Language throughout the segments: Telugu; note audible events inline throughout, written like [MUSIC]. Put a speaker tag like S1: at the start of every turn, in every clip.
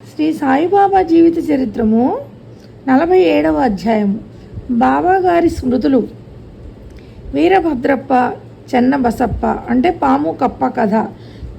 S1: శ్రీ సాయిబాబా జీవిత చరిత్రము నలభై ఏడవ అధ్యాయము. బాబా గారి స్మృతులు. వీరభద్రప్ప చెన్నబసప్ప అంటే పాము కప్ప కథ.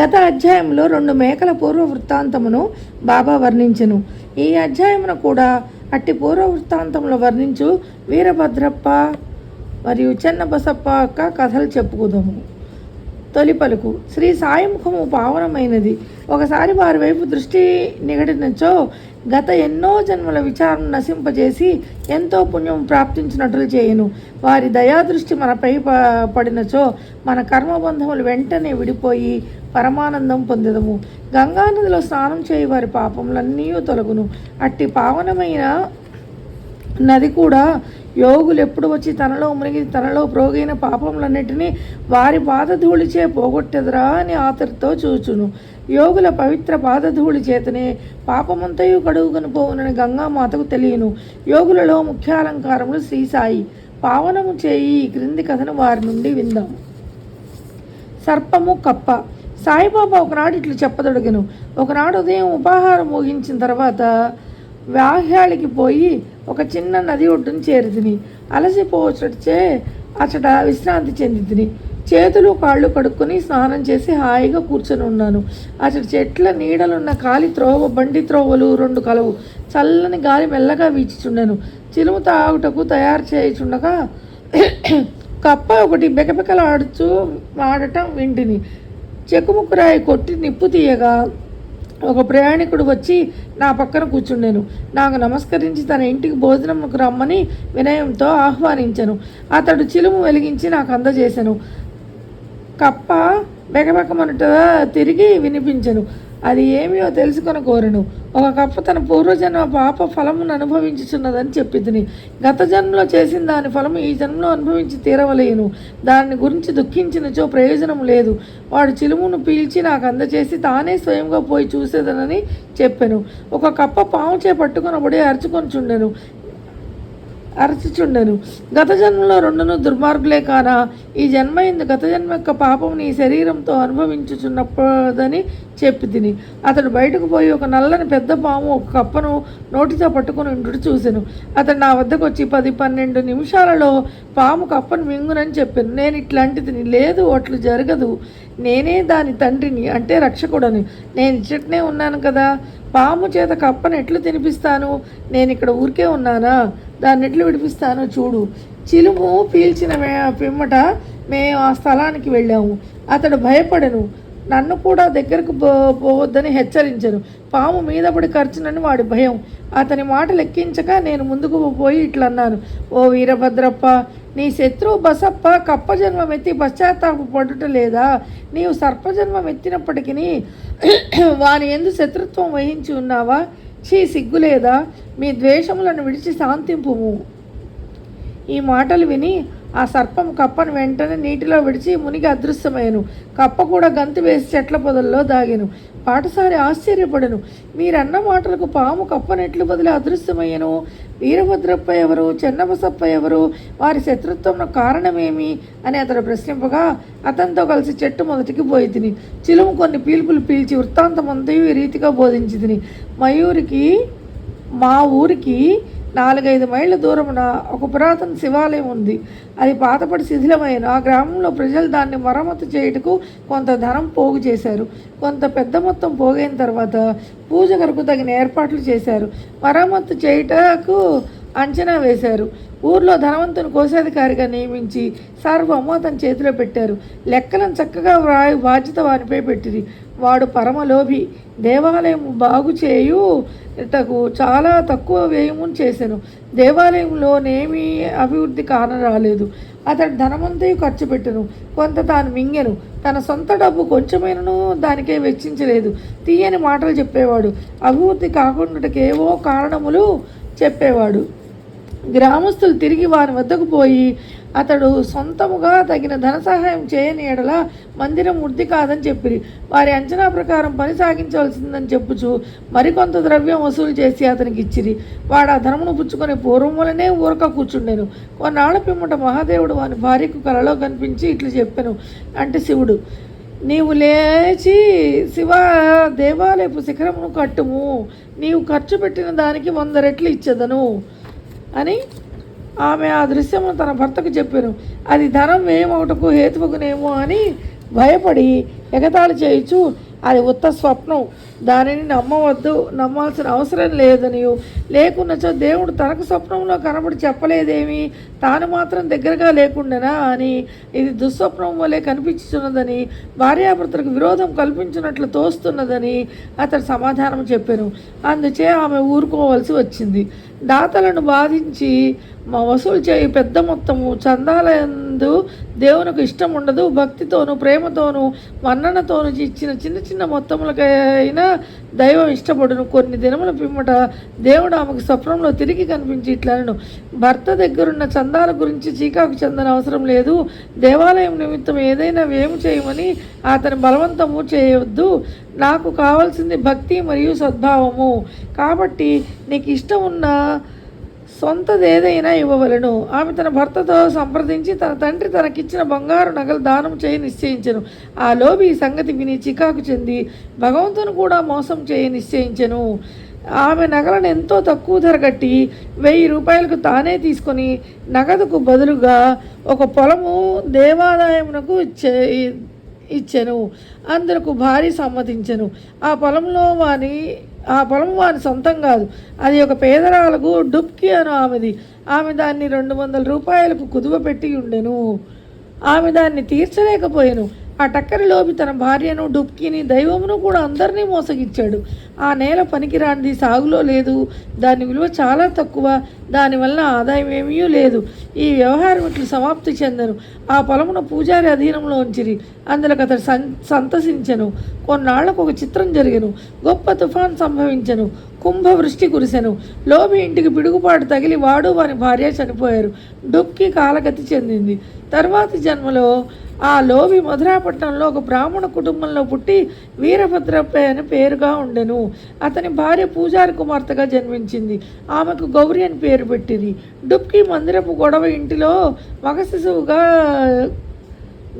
S1: గత అధ్యాయంలో రెండు మేకల పూర్వ వృత్తాంతమును బాబా వర్ణించెను. ఈ అధ్యాయమున కూడా అట్టి పూర్వ వృత్తాంతములు వర్ణించు వీరభద్రప్ప మరియు చెన్నబసప్ప యొక్క కథలు చెప్పుకుందాము. తొలి పలుకు శ్రీ సాయిముఖము పావనమైనది ఒకసారి వారి వైపు దృష్టి నిగడినచో గత ఎన్నో జన్మల విచారణ నశింపజేసి ఎంతో పుణ్యం ప్రాప్తించినట్లు చేయను. వారి దయాదృష్టి మనపై ప- పడినచో మన కర్మబంధములు వెంటనే విడిపోయి పరమానందం పొందదము. గంగానదిలో స్నానం చేయి వారి పాపములన్నీ తొలగును. అట్టి పావనమైన నది కూడా యోగులు ఎప్పుడు వచ్చి తనలో మునిగి తనలో ప్రోగైన పాపములన్నిటినీ వారి పాదధూళిచే పోగొట్టెదరా అని ఆతరితో చూచును. యోగుల పవిత్ర పాదధూళి చేతనే పాపమంతయు కడుగుకొని పోవునని గంగామాతకు తెలియను. యోగులలో ముఖ్య అలంకారములు శ్రీసాయి. పావనము చేయి ఈ క్రింది కథను వారి నుండి విందాం. సర్పము కప్ప. సాయిబాబా ఒకనాడు ఇట్లు చెప్పదొడిగను. ఒకనాడు ఉదయం ఉపాహారం ముగించిన తర్వాత వ్యాహ్యాళికి పోయి ఒక చిన్న నది ఒడ్డున చేరితిని. అలసిపోవచ్చే అచట విశ్రాంతి చెందితిని. చేతులు కాళ్ళు కడుక్కొని స్నానం చేసి హాయిగా కూర్చొని ఉన్నాను అచట చెట్ల నీడలున్న కాలి త్రోవ బండి త్రోవలు రెండు కలవు. చల్లని గాలి మెల్లగా వీచుచుండెను. చిలుము తాగుటకు తయారు చేయుచుండగా కప్ప ఒకటి బెకబెకలాడుచూ ఆడటం వింటిని. చెక్కుముక్కురాయి కొట్టి నిప్పు తీయగా ఒక ప్రయాణికుడు వచ్చి నా పక్కన కూర్చుండెను. నాకు నమస్కరించి తన ఇంటికి భోజనంకు రమ్మని వినయంతో ఆహ్వానించను. అతడు చిలుము వెలిగించి నాకు అందజేశాను కప్ప బెకబెకమనుట తిరిగి వినిపించను. అది ఏమియో తెలుసుకొని కోరను ఒక కప్ప తన పూర్వజన్మ పాప ఫలమును అనుభవించుచున్నదని చెప్పింది గత జన్మలో చేసిన దాని ఫలము ఈ జన్మలో అనుభవించి తీరవలేను. దాని గురించి దుఃఖించినచో ప్రయోజనం లేదు. వాడు చిలుమును పీల్చి నాకు అందచేసి తానే స్వయంగా పోయి చూసేదనని చెప్పాను. ఒక కప్ప పాము చే పట్టుకున్నప్పుడే అరుచుకొని చుండెను అరచుచుండెను. గత జన్మలో రెండును దుర్మార్గులే కానా? ఈ జన్మ ఇందు గత జన్మ యొక్క పాపం నీ శరీరంతో అనుభవించుచున్నప్పుడని చెప్పి తిని. అతడు బయటకు పోయి ఒక నల్లని పెద్ద పాము ఒక కప్పను నోటితో పట్టుకుని ఉండు చూశాను అతడు నా వద్దకు వచ్చి పది పన్నెండు నిమిషాలలో పాము కప్పను మింగునని చెప్పాను. నేను ఇట్లాంటిది లేదు అట్లు జరగదు. నేనే దాని తండ్రిని అంటే రక్షకుడని. నేను ఇచ్చటనే ఉన్నాను కదా. పాము చేత కప్పను ఎట్లు తినిపిస్తాను? నేను ఇక్కడ ఊరికే ఉన్నానా? దాన్ని ఎట్లు విడిపిస్తానో చూడు. చిలుము పీల్చిన పిమ్మట మేము ఆ స్థలానికి వెళ్ళాము. అతడు భయపడను. నన్ను కూడా దగ్గరకు పో పోవద్దని హెచ్చరించను పాము మీద పడి ఖర్చునని వాడి భయం. అతని మాట లెక్కించక నేను ముందుకు పోయి ఇట్లా అన్నాను ఓ వీరభద్రప్ప నీ శత్రువు బసప్ప కప్ప జన్మమెత్తి ఎత్తి పడుట లేదా? నీవు సర్పజన్మం ఎత్తినప్పటికీ [CLEARS THROAT] వాని ఎందు శత్రుత్వం వహించి ఉన్నావా? చీ సిగ్గులేదా? మీ ద్వేషములను విడిచి శాంతింపుము. ఈ మాటలు విని ఆ సర్పం కప్పను వెంటనే నీటిలో విడిచి మునిగి అదృశ్యమయ్యను. కప్ప కూడా గంతు వేసి చెట్ల పొదల్లో దాగాను. పాటసారి ఆశ్చర్యపడను. మీరన్న మాటలకు పాము కప్పనెట్లు బదిలి అదృశ్యమయ్యను. వీరభద్రప్ప ఎవరు? చెన్నబసప్ప ఎవరు? వారి శత్రుత్వం కారణమేమి? అని అతడు ప్రశ్నింపగా అతనితో కలిసి చెట్టు మొదటికి పోయి తిని చిలుము కొన్ని పీల్పులు పీల్చి వృత్తాంతమంతయు ఈ రీతిగా బోధించి తిని మయూరికి మా ఊరికి నాలుగైదు మైళ్ళ దూరమున ఒక పురాతన శివాలయం ఉంది. అది పాతపడి శిథిలమైన ఆ గ్రామంలో ప్రజలు దాన్ని మరమ్మతు చేయుటకు కొంత ధనం పోగు చేశారు. కొంత పెద్ద మొత్తం పోగైన తర్వాత పూజ కొరకు తగిన ఏర్పాట్లు చేశారు. మరమ్మతు చేయుటకు అంచనా వేశారు. ఊర్లో ధనవంతుని కోశాధికారిగా నియమించి సర్వము అతని చేతిలో పెట్టారు. లెక్కలను చక్కగా వ్రాయి బాధ్యత వారిపై పెట్టిరి. వాడు పరమలోభి. దేవాలయం బాగు చేయు తగు చాలా తక్కువ వ్యయమును చేశాను దేవాలయంలోనేమీ అభివృద్ధి కానరాలేదు. అతడు ధనమంతయు ఖర్చు పెట్టను. కొంత తాను మింగెను. తన సొంత డబ్బు కొంచెమైనను దానికే వెచ్చించలేదు. తీయని మాటలు చెప్పేవాడు. అభివృద్ధి కాకుండాకేవో కారణములు చెప్పేవాడు. గ్రామస్తులు తిరిగి వారి వద్దకు పోయి అతడు సొంతముగా తగిన ధన సహాయం చేయని ఎడల మందిరం వృద్ధి కాదని చెప్పిరి. వారి అంచనా ప్రకారం పని సాగించవలసిందని చెప్పుచు మరికొంత ద్రవ్యం వసూలు చేసి అతనికి ఇచ్చిరి. వాడు ఆ ధనమును పుచ్చుకొని పూర్వములనే ఊరక కూర్చుండెను. కొన్నాళ్ళ పిమ్మట మహాదేవుడు వాని భార్యకు కలలో కనిపించి ఇట్లు చెప్పాను. అంటే శివుడు నీవు లేచి శివ దేవాలయపు శిఖరమును కట్టుము. నీవు ఖర్చు పెట్టిన దానికి వంద రెట్లు ఇచ్చేదను. అని ఆమె ఆ దృశ్యమును తన భర్తకు చెప్పాను అది ధనం ఏమవుటకు హేతువుకునేమో అని భయపడి ఎగతాళి చేయొచ్చు అది ఉత్త స్వప్నం. దానిని నమ్మవద్దు నమ్మాల్సిన అవసరం లేదని లేకున్నచో దేవుడు తనకు స్వప్నంలో కనబడి చెప్పలేదేమి? తాను మాత్రం దగ్గరగా లేకుండానా అని. ఇది దుస్వప్నం వలె కనిపించుతున్నదని భార్యాభర్తలకు విరోధం కల్పించినట్లు తోస్తున్నదని అతడు సమాధానం చెప్పాను. అందుచే ఆమె ఊరుకోవలసి వచ్చింది. దాతలను బాధించి మా వసూలు చేయి పెద్ద మొత్తము. చందాలందు దేవునికి ఇష్టం ఉండదు భక్తితోనూ ప్రేమతోనూ మన్ననతోనూ ఇచ్చిన చిన్న చిన్న మొత్తములకైనా దైవం ఇష్టపడును. కొన్ని దినముల పిమ్మట దేవుడు ఆమెకు స్వప్నంలో తిరిగి కనిపించి ఇట్లను భర్త దగ్గరున్న చందాల గురించి చీకాకు చెందన అవసరం లేదు. దేవాలయం నిమిత్తం ఏదైనా వేము చేయమని అతని బలవంతము చేయవద్దు. నాకు కావాల్సింది భక్తి మరియు సద్భావము. కాబట్టి నీకు ఇష్టం ఉన్న సొంతది ఏదైనా ఇవ్వవలను. ఆమె తన భర్తతో సంప్రదించి తన తండ్రి తనకిచ్చిన బంగారు నగలు దానం చేయి నిశ్చయించను. ఆ లోబి ఈ సంగతి విని చికాకు చెంది భగవంతుని కూడా మోసం చేయి నిశ్చయించెను. ఆమె నగలను ఎంతో తక్కువ ధర కట్టి వెయ్యి రూపాయలకు తానే తీసుకొని నగదుకు బదులుగా ఒక పొలము దేవాదాయమునకు ఇచ్చే ఇచ్చెను. అందరకు భారీ సమ్మతించెను. ఆ పొలంలో వాని ఆ పొలం వాని సొంతం కాదు. అది ఒక పేదరాలకు డుబ్కి అను ఆమెది. ఆమె దాన్ని రెండు వందల రూపాయలకు కుదువ పెట్టి ఉండెను. ఆమె దాన్ని తీర్చలేకపోయాను. ఆ టక్కరిలోపి తన భార్యను డుబ్కిని దైవమును కూడా అందరినీ మోసగిచ్చాడు. ఆ నేల పనికిరానిది సాగులో లేదు. దాని విలువ చాలా తక్కువ. దానివల్ల ఆదాయం ఏమీ లేదు. ఈ వ్యవహారం ఇట్లు సమాప్తి చెందను. ఆ పొలమును పూజారి అధీనంలో ఉంచిరి. అందులోకి అతడు సం సంతసించెను. కొన్నాళ్ళకు ఒక చిత్రం జరిగను. గొప్ప తుఫాన్ సంభవించెను. కుంభవృష్టి కురిసెను. లోబి ఇంటికి పిడుగుపాటు తగిలి వాడు వాని భార్య చనిపోయారు. డుక్కి కాలగతి చెందింది. తర్వాతి జన్మలో ఆ లోవి మధురాపట్నంలో ఒక బ్రాహ్మణ కుటుంబంలో పుట్టి వీరభద్రప్ప అని పేరుగా ఉండెను. అతని భార్య పూజారి కుమార్తెగా జన్మించింది. ఆమెకు గౌరి అని పేరు పెట్టింది. డుబ్కి మందిరపు గొడవ ఇంటిలో మగ శిశువుగా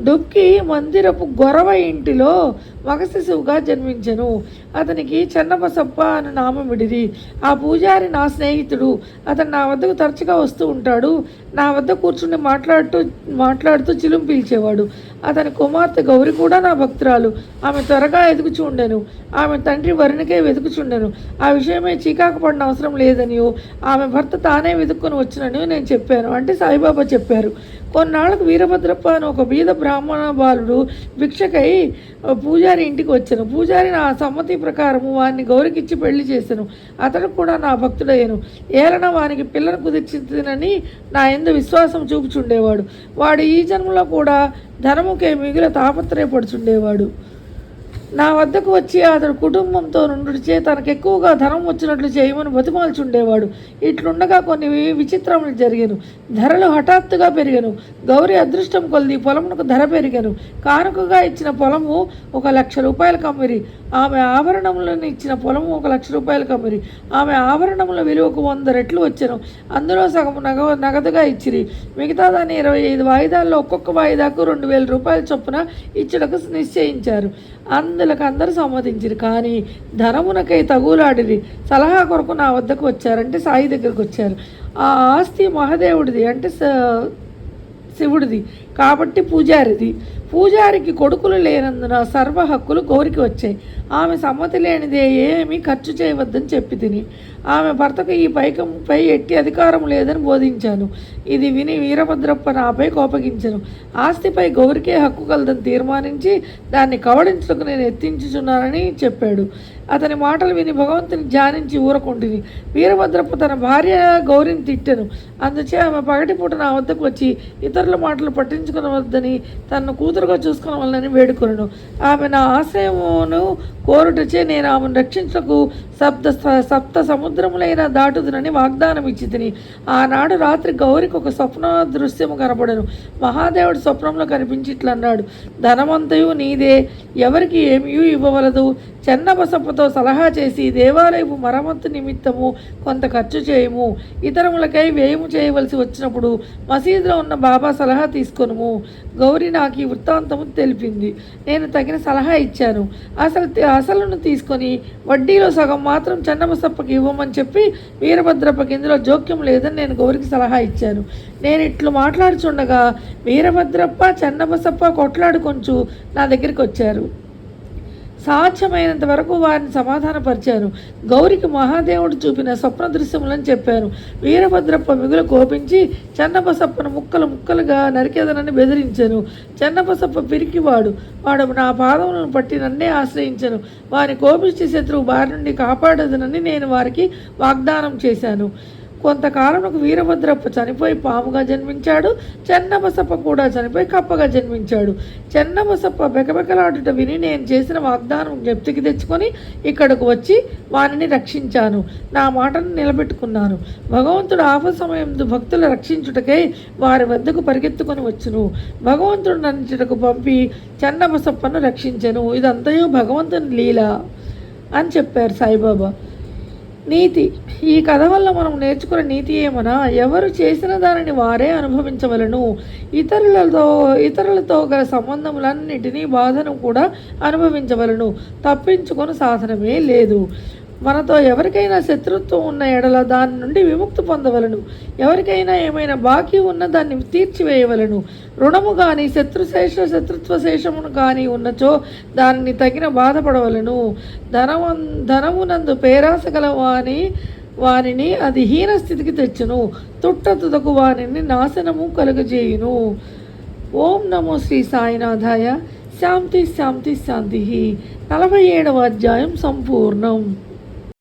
S1: డుక్కి మందిరపు గొరవ ఇంటిలో మగ శిశువుగా జన్మించెను. అతనికి చెన్నబసప్ప అని నామం విడిది. ఆ పూజారి నా స్నేహితుడు. అతను నా వద్దకు తరచుగా వస్తూ ఉంటాడు. నా వద్ద కూర్చుని మాట్లాడుతూ మాట్లాడుతూ చిలుం పీల్చేవాడు. అతని కుమార్తె గౌరి కూడా నా భక్తురాలు. ఆమె త్వరగా ఎదుగుచుండెను ఆమె తండ్రి వరునికే వెతుకుచుండెను ఆ విషయమే చీకాకు పడిన అవసరం లేదనియో. ఆమె భర్త తానే వెతుక్కొని వచ్చినని నేను చెప్పాను. అంటే సాయిబాబా చెప్పారు. కొన్నాళ్ళకు వీరభద్రప్ప అని ఒక బీద బ్రాహ్మణ బాలుడు భిక్షకై పూజారి ఇంటికి వచ్చాను. పూజారి నా సమ్మతి ప్రకారము వారిని గౌరికిచ్చి పెళ్ళి చేశాను. అతడు కూడా నా భక్తుడయ్యాను. ఏలన వానికి పిల్లను కుదిర్చిందని నా ఎందు విశ్వాసం చూపుచుండేవాడు. వాడు ఈ జన్మలో కూడా ధనముకే మిగిలిన తాపత్రయపడుచుండేవాడు. నా వద్దకు వచ్చి అతడు కుటుంబంతో నుండిచే తనకు ఎక్కువగా ధనం వచ్చినట్లు చేయమని బతిమాల్చుండేవాడు. ఇట్లుండగా కొన్ని విచిత్రములు జరిగాను. ధరలు హఠాత్తుగా పెరిగాను. గౌరీ అదృష్టం కొలిది పొలమునకు ధర పెరిగాను. కానుకగా ఇచ్చిన పొలము ఒక లక్ష రూపాయల కమ్మిరి. ఆమె ఆభరణములను ఇచ్చిన పొలము ఒక లక్ష రూపాయల కమ్మిరి. ఆమె ఆభరణముల విలువకు వంద రెట్లు వచ్చాను. అందులో సగం నగ నగదుగా ఇచ్చిరి. మిగతా దాన్ని ఇరవై ఐదు వాయిదాల్లో ఒక్కొక్క వాయిదాకు రెండు వేల రూపాయల చొప్పున ఇచ్చుటకు నిశ్చయించారు. అందులకు అందరూ సమ్మతించిరు. కానీ ధనమునకై తగులాడిరి. సలహా కొరకు నా వద్దకు వచ్చారంటే సాయి దగ్గరకు వచ్చారు. ఆ ఆస్తి మహదేవుడిది అంటే శివుడిది. కాబట్టి పూజారిది పూజారికి కొడుకులు లేనందున సర్వ హక్కులు గౌరికి వచ్చాయి. ఆమె సమ్మతి లేనిదే ఏమీ ఖర్చు చేయవద్దని చెప్పి తిని ఆమె భర్తకు ఈ పైకంపై ఎట్టి అధికారం లేదని బోధించాను. ఇది విని వీరభద్రప్ప నాపై కోపగించను. ఆస్తిపై గౌరికే హక్కు కలదని తీర్మానించి దాన్ని కవడించుటకు నేను ఎత్తించుచున్నానని చెప్పాడు. అతని మాటలు విని భగవంతుని ధ్యానించి ఊరకుంటుంది వీరభద్రప్ప తన భార్య గౌరిని తిట్టను. అందుచే ఆమె పగటిపూట నా వద్దకు వచ్చి ఇతరుల మాటలు పట్టించుకునవద్దని తనను కూతురుగా చూసుకునవలనని వేడుకొనను. ఆమె నా ఆశ్రయమును కోరుటచే నేను ఆమెను రక్షించకు సప్త సప్త సముద్రములైన దాటుదునని వాగ్దానం ఇచ్చి తిని ఆనాడు రాత్రి గౌరికి ఒక స్వప్న దృశ్యము కనపడను మహాదేవుడు స్వప్నంలో కనిపించిట్లన్నాడు. ధనమంతయు నీదే ఎవరికి ఏమీ ఇవ్వవలదు. చెన్నబసప్పతో సలహా చేసి దేవాలయపు మరమ్మత్తు నిమిత్తము కొంత ఖర్చు చేయము. ఇతరములకై వ్యయము చేయవలసి వచ్చినప్పుడు మసీదులో ఉన్న బాబా సలహా తీసుకొను. చేసుకును గౌరి నాకు ఈ వృత్తాంతము తెలిపింది. నేను తగిన సలహా ఇచ్చాను. అసలు అసలును తీసుకొని వడ్డీలో సగం మాత్రం చన్నబసప్పకి ఇవ్వమని చెప్పి వీరభద్రప్పకి ఇందులో జోక్యం లేదని నేను గౌరికి సలహా ఇచ్చాను. నేను ఇట్లు మాట్లాడుచుండగా వీరభద్రప్ప చెన్నబసప్ప కొట్లాడుకొంచు నా దగ్గరికి వచ్చారు. సాధ్యమైనంత వరకు వారిని సమాధానపరిచాను గౌరికి మహాదేవుడు చూపిన స్వప్న దృశ్యములని చెప్పాను వీరభద్రప్ప మిగులు కోపించి చెన్నబసప్పను ముక్కలు ముక్కలుగా నరికేదనని బెదిరించాను. చెన్నబసప్ప పిరికివాడు. వాడు నా పాదములను పట్టి నన్నే ఆశ్రయించను. వారి కోపించి శత్రువు బారి నుండి కాపాడదనని నేను వారికి వాగ్దానం చేశాను. కొంతకాలంకు వీరభద్రప్ప చనిపోయి పాముగా జన్మించాడు చెన్నబసప్ప కూడా చనిపోయి కప్పగా జన్మించాడు. చెన్నబసప్ప బెకబెకలాడుట విని నేను చేసిన వాగ్దానం జ్ఞప్తికి తెచ్చుకొని ఇక్కడకు వచ్చి వారిని రక్షించాను. నా మాటను నిలబెట్టుకున్నాను. భగవంతుడు ఆపద సమయంలో భక్తులు రక్షించుటకై వారి వద్దకు పరిగెత్తుకొని వచ్చును. భగవంతుడు నన్నిచుటకు పంపి చెన్నబసప్పను రక్షించెను. ఇదంతయు భగవంతుని లీల అని చెప్పారు సాయిబాబా. నీతి. ఈ కథ వల్ల మనం నేర్చుకున్న నీతి ఏమనా? ఎవరు చేసిన దానిని వారే అనుభవించవలను. ఇతరులతో ఇతరులతో గల సంబంధములన్నిటినీ బాధను కూడా అనుభవించవలను. తప్పించుకొని సాధనమే లేదు. మనతో ఎవరికైనా శత్రుత్వం ఉన్న ఎడల దాని నుండి విముక్తి పొందవలను. ఎవరికైనా ఏమైనా బాకీ ఉన్న దాన్ని తీర్చివేయవలను. రుణము కానీ శత్రుశేష శత్రుత్వ శేషమును కానీ ఉన్నచో దానిని తగిన బాధపడవలను. ధనవం ధనమునందు పేరాస గల వాని వానిని అది హీన స్థితికి తెచ్చును. తుట్ట తుదకు వానిని నాశనము కలుగజేయును. ఓం నమో శ్రీ సాయినాథాయ. శాంతి శాంతి శాంతి. నలభై ఏడవ అధ్యాయం సంపూర్ణం.